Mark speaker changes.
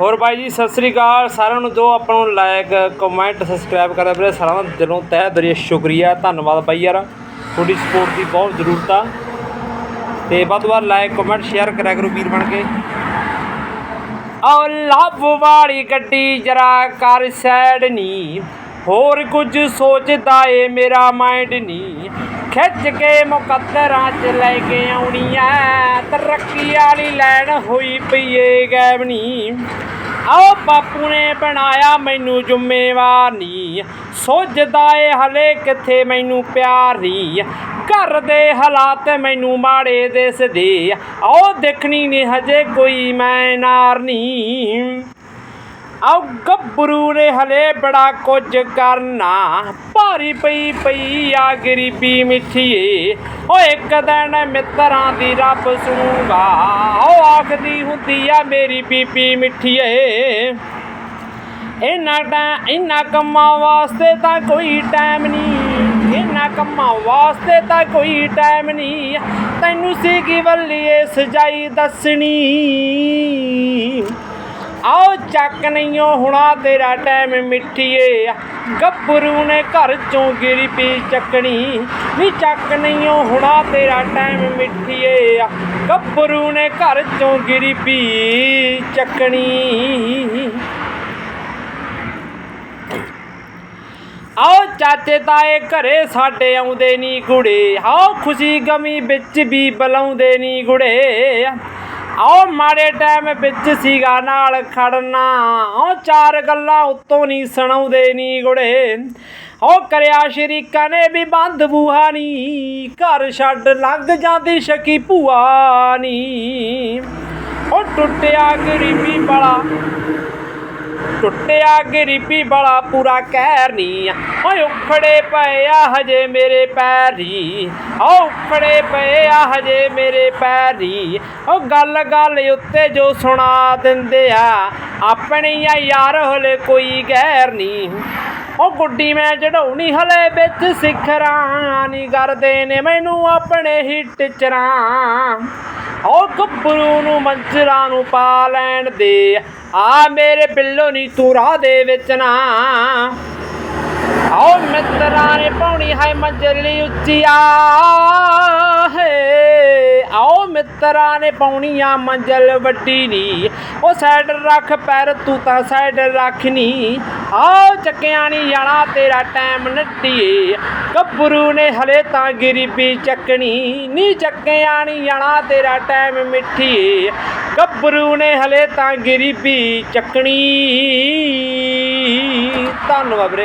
Speaker 1: ਹੋਰ ਬਾਈ ਜੀ, ਸਤਿ ਸ੍ਰੀ ਅਕਾਲ। ਸਾਰਿਆਂ ਨੂੰ ਜੋ ਆਪਾਂ ਨੂੰ ਲਾਇਕ ਕਮੈਂਟ ਸਬਸਕ੍ਰਾਈਬ ਕਰਦਾ ਵੀਰੇ, ਸਾਰਿਆਂ ਦਾ ਦਿਲੋਂ ਤਹਿ ਦਿਲੋਂ ਸ਼ੁਕਰੀਆ, ਧੰਨਵਾਦ ਬਾਈ ਯਾਰ। ਤੁਹਾਡੀ ਸਪੋਰਟ ਦੀ ਬਹੁਤ ਜ਼ਰੂਰਤ ਆ। ਤੇ ਵੱਧ ਤੋਂ ਵੱਧ ਲਾਇਕ ਕਮੈਂਟ ਸ਼ੇਅਰ ਕਰਿਆ ਕਰੋ ਵੀਰ ਬਣ ਕੇ। ਓ ਲੱਭ ਵਾਲੀ ਗੱਡੀ ਜਰਾ ਕਰ ਸਾਈਡ ਨੀ। ਹੋਰ ਕੁਝ ਸੋਚਦਾ ਏ ਮੇਰਾ ਮਾਈਂਡ ਨੀ। ਖਿੱਚ ਕੇ ਮੁਕੱਦਰਾਂ ਚ ਲੈ ਕੇ ਆਉਣੀ ਐ ਤਰੱਕੀ ਵਾਲੀ ਲੈਣ ਹੋਈ ਪਈ ਏ ਗੈਬਨੀ ਆਓ ਬਾਪੂ ਨੇ ਬਣਾਇਆ ਮੈਨੂੰ ਜ਼ਿੰਮੇਵਾਰ। ਨੀ ਸੋਚਦਾ ਏ ਹਲੇ ਕਿੱਥੇ ਮੈਨੂੰ ਪਿਆਰ। ਨੀ ਘਰ ਦੇ ਹਾਲਾਤ ਮੈਨੂੰ ਮਾੜੇ ਦਿਸਦੇ। ਆਓ ਦੇਖਣੀ ਨਹੀਂ ਹਜੇ ਕੋਈ ਮੈਂ ਨਾਰ ਨਹੀਂ ਆਓ ਗੱਭਰੂ ਨੇ ਹਲੇ ਬੜਾ ਕੁਝ ਕਰਨਾ। ਭਾਰੀ ਪਈ ਪਈ ਆ ਗਰੀਬੀ ਮਿੱਠੀਏ। ਓ ਇੱਕ ਦਿਨ ਮਿੱਤਰਾਂ ਦੀ ਰੱਬ ਸੁਣੂਗਾ। ਆਖਦੀ ਹੁੰਦੀ ਆ ਮੇਰੀ ਬੀਬੀ ਮਿੱਠੀਏ। ਇਹਨਾਂ ਟਾਈਮ ਇਹਨਾਂ ਕੰਮਾਂ ਵਾਸਤੇ ਤਾਂ ਕੋਈ ਟਾਈਮ ਨਹੀਂ। ਇਹਨਾਂ ਕੰਮਾਂ ਵਾਸਤੇ ਤਾਂ ਕੋਈ ਟਾਈਮ ਨਹੀਂ। ਤੈਨੂੰ ਸੀਗੀ ਵੱਲੀਏ ਸਜਾਈ ਦੱਸਣੀ। ਆਓ ਚੱਕ ਨਹੀਂਓ ਹੁਣਾ ਤੇਰਾ ਟਾਈਮ ਮਿੱਠੀਏ। ਗੱਭਰੂ ਨੇ ਘਰ ਚੋਂ ਗਿਰੀ ਪੀ ਚੱਕਣੀ। ਨੀ ਚੱਕ ਹੁਣਾ ਤੇਰਾ ਟਾਈਮ ਮਿੱਠੀਏ। ਗੱਭਰੂ ਨੇ ਘਰ ਚੋਂ ਗਿਰੀ ਪੀ ਚੱਕਣੀ। ਆਓ ਚਾਚੇ ਤਾਏ ਘਰੇ ਸਾਡੇ ਆਉਂਦੇ ਨੀ ਗੁੜੇ। ਆਓ ਖੁਸ਼ੀ ਗਮੀ ਵਿੱਚ ਵੀ ਬੁਲਾਉਂਦੇ ਨੀ ਗੁੜੇ। ਆਓ ਮਾੜੇ ਟਾਈਮ ਵਿੱਚ ਸੀਗਾ ਨਾਲ ਖੜਨਾ। ਆਓ ਚਾਰ ਗੱਲਾਂ ਉੱਤੋਂ ਨਹੀਂ ਸੁਣਾਉਂਦੇ ਨੀ ਗੁੜੇ। ਆਓ ਕਰਿਆ ਸ਼ਰੀਕਾਂ ਨੇ ਵੀ ਬੰਦ ਬੂਹਾ ਨੀ। ਘਰ ਛੱਡ ਲੰਘ ਜਾਂਦੀ ਸ਼ਕੀ ਭੂਆ ਨੀ। ਉਹ ਟੁੱਟਿਆ ਗਰੀਬੀ ਬੜਾ ਟੁੱਟਿਆ ਗਰੀਬੀ ਬੜਾ ਪੂਰਾ ਕਹਿਰ ਨਹੀਂ ਓਏ ਉਖੜੇ ਪਏ ਆ ਹਜੇ ਮੇਰੇ ਪੈਰੀ ਓ ਉਖੜੇ ਪਏ ਆ ਹਜੇ ਮੇਰੇ ਪੈਰੀ ਓ ਗੱਲ ਗੱਲ ਉੱਤੇ ਜੋ ਸੁਣਾ ਦਿੰਦੇ ਆ, ਆਪਣੀ ਆ ਯਾਰ ਹਲੇ ਕੋਈ ਗੈਰ ਨਹੀਂ ਉਹ ਗੁੱਡੀ ਮੈਂ ਚੜਾਉਣੀ ਹਲੇ ਵਿੱਚ ਸਿਖਰਾਂ ਨਹੀਂ ਕਰਦੇ ਨੇ, ਮੈਨੂੰ ਆਪਣੇ ਹੀ ਟਿਚਰਾਂ ਓ ਗੱਭਰੂ ਨੂੰ ਮੰਜਰਾਂ ਨੂੰ ਪਾ ਲੈਣ ਦੇ। ਆ ਮੇਰੇ ਬਿੱਲੋ ਨੀ ਤੂੰ ਰਾਹ ਦੇ ਵਿੱਚ ਨਾ। ਆਓ ਮਿੱਤਰਾਂ ਨੇ ਪਾਉਣੀ ਹੈ ਮੰਜ਼ਲੀ ਉੱਚੀ ਆ ਹੈ। ਆਓ ਮਿੱਤਰਾਂ ਨੇ ਪਾਉਣੀ ਆ ਮੰਜ਼ਲ ਵੱਡੀ ਨੀ। ਉਹ ਸਾਈਡ ਰੱਖ ਪੈਰ, ਤੂੰ ਤਾਂ ਸਾਈਡ ਰੱਖਨੀ ਆਓ ਚੱਕਿਆ ਨਹੀਂ ਜਾਣਾ, ਤੇਰਾ ਟਾਈਮ ਨੱਟੀਏ ਗੱਭਰੂ ਨੇ ਹਲੇ ਤਾਂ ਗਰੀਬੀ ਚੱਕਣੀ, ਨੀ ਚੱਕਿਆ ਨਹੀਂ ਜਾਣਾ, ਤੇਰਾ ਟਾਈਮ ਮਿੱਠੀਏ। ਗੱਭਰੂ ਨੇ ਹਲੇ ਤਾਂ ਗਰੀਬੀ ਚੱਕਣੀ। ਧੰਨਵਾਦ ਵੀਰੇ।